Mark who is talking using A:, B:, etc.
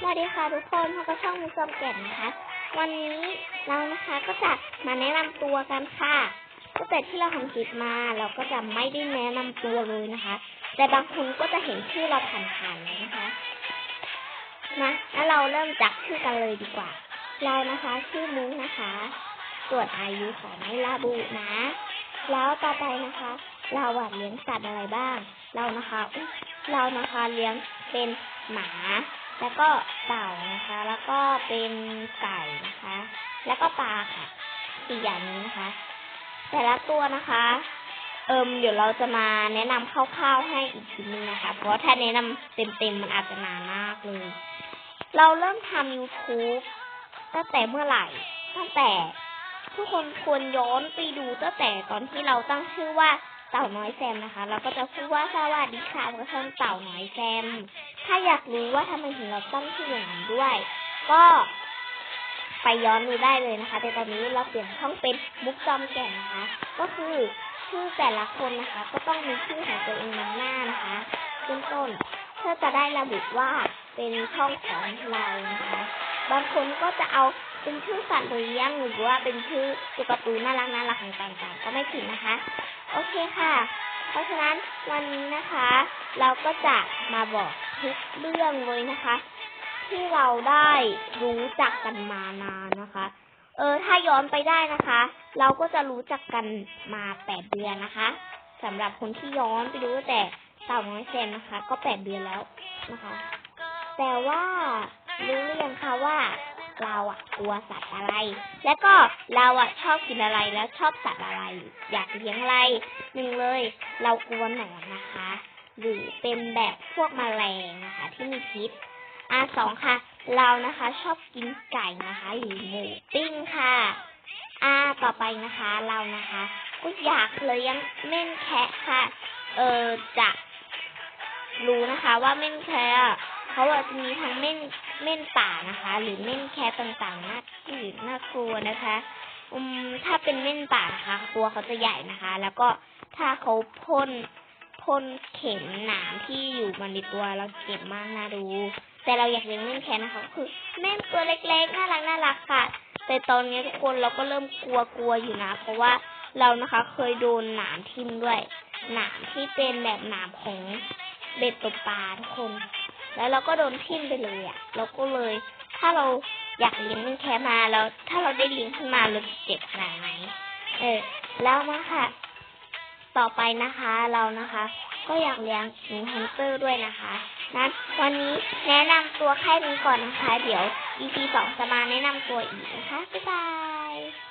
A: สวัสดีค่ะทุกคนพบกับช่องมุกจอมแก่นนะคะ วันนี้เรานะคะก็จะมาแนะนำตัวกันค่ะตั้งแต่ที่เราทำคลิปมาเราก็จะไม่ได้แนะนำตัวเลยนะคะ แต่บางคนก็จะเห็นชื่อเราผ่านๆเลยนะคะนะแล้วเราเริ่มจากชื่อกันเลยดีกว่า เรานะคะชื่อมุ้งนะคะส่วนอายุของไม่ระบุนะ แล้วต่อไปนะคะ เราอะเลี้ยงสัตว์อะไรบ้าง เรานะคะ เรานะคะเลี้ยงเป็นหมา แล้วก็เต่านะคะ แล้วก็เป็นไก่นะคะ แล้วก็ปลาค่ะสี่อย่างนี้นะคะ แต่ละตัวนะคะ เอิมเดี๋ยวเราจะมาแนะนำคร่าวๆให้อีกทีนึงนะคะ เพราะว่าถ้าแนะนำเต็มๆมันอาจจะนานมากเลย เราเริ่มทำ YouTube ตั้งแต่เมื่อไหร่ ตั้งแต่ทุกคนควรย้อนไปดูตั้งแต่ตอนที่เราตั้งชื่อว่า เต่าน้อยแซมนะคะ เราก็จะพูดว่าสวัสดีค่ะกระท่าเต่าน้อยแซม ถ้าอยากรู้ว่าทำไมถึงเราตั้งชื่ออย่างนั้นด้วย ก็ไปย้อนดูได้เลยนะคะ แต่ตอนนี้เราเปลี่ยนช่องเป็นมุกจอมแก่นนะคะ ก็คือชื่อแต่ละคนนะคะ ก็ต้องมีชื่อของตัวเองนำหน้านะคะเริ่มต้นเพื่อจะได้ระบุว่าเป็นช่องของเรานะคะ บางคนก็จะเอาเป็นชื่อสัตว์เลี้ยงหรือว่าเป็นชื่อตัวการ์ตูนน่ารักน่ารักต่างๆก็ไม่ผิดนะคะ โอเคค่ะ เพราะฉะนั้นวันนี้นะคะ เราก็จะมาบอกทุกเรื่องเลยนะคะ ที่เราได้รู้จักกันมานานนะคะ เออ ถ้าย้อนไปได้นะคะ เราก็จะรู้จักกันมาแปดเดือนนะคะสำหรับคนที่ย้อนไปดูแต่เต่าน้อยแซมนะคะ ก็แปดเดือนแล้วนะคะ แต่ว่ารู้หรือยังคะว่า เราอะกลัวสัตว์อะไร แล้วก็เราอะชอบกินอะไรแล้วชอบสัตว์อะไร อยากเลี้ยงอะไรหนึ่งเลย เรากลัวหนอนนะคะ หรือเป็นแบบพวกแมลงนะคะ ที่มีพิษอะสองค่ะ เรานะคะชอบกินไก่นะคะ หรือหมูปิ้งค่ะอ่าต่อไปนะคะเรานะคะก็อยากเลี้ยงเม่นแคะค่ะ เออจะรู้นะคะว่าเม่นแคะ เขาอะจะมีทั้งเม่นเม่นป่านะคะ หรือเม่นแคะต่างๆน่าที่น่ากลัวนะคะอืมถ้าเป็นเม่นป่านะคะตัวเขาจะใหญ่นะคะ แล้วก็ถ้าเขาพ่นพ่นเข็มหนามที่อยู่บนในตัวเราเจ็บมากน่าดู แต่เราอยากเลี้ยงเม่นแคะนะคะก็คือเม่นตัวเล็กๆน่ารักน่ารักค่ะ แต่ตอนนี้ทุกคนเราก็เริ่มกลัวกลัวๆอยู่นะ เพราะว่าเรานะคะเคยโดนหนามทิ่มด้วย หนามที่เป็นแบบหนามของเบ็ดตกปลาทุกคน แล้วเราก็โดนทิ่มไปเลยอะ เราก็เลย ถ้าเราอยากเลี้ยงแคมาแล้ว ถ้าเราได้เลี้ยงขึ้นมาเราจะเจ็บขนาดไหน เออ แล้วมาค่ะต่อไปนะคะเรานะคะ ก็อยากเลี้ยงหนูแฮมสเตอร์ด้วยนะคะนั้นวันนี้แนะนำตัวแค่นี้ก่อนนะคะ เดี๋ยว EP สองจะมาแนะนำตัวอีกนะคะ บ๊ายบาย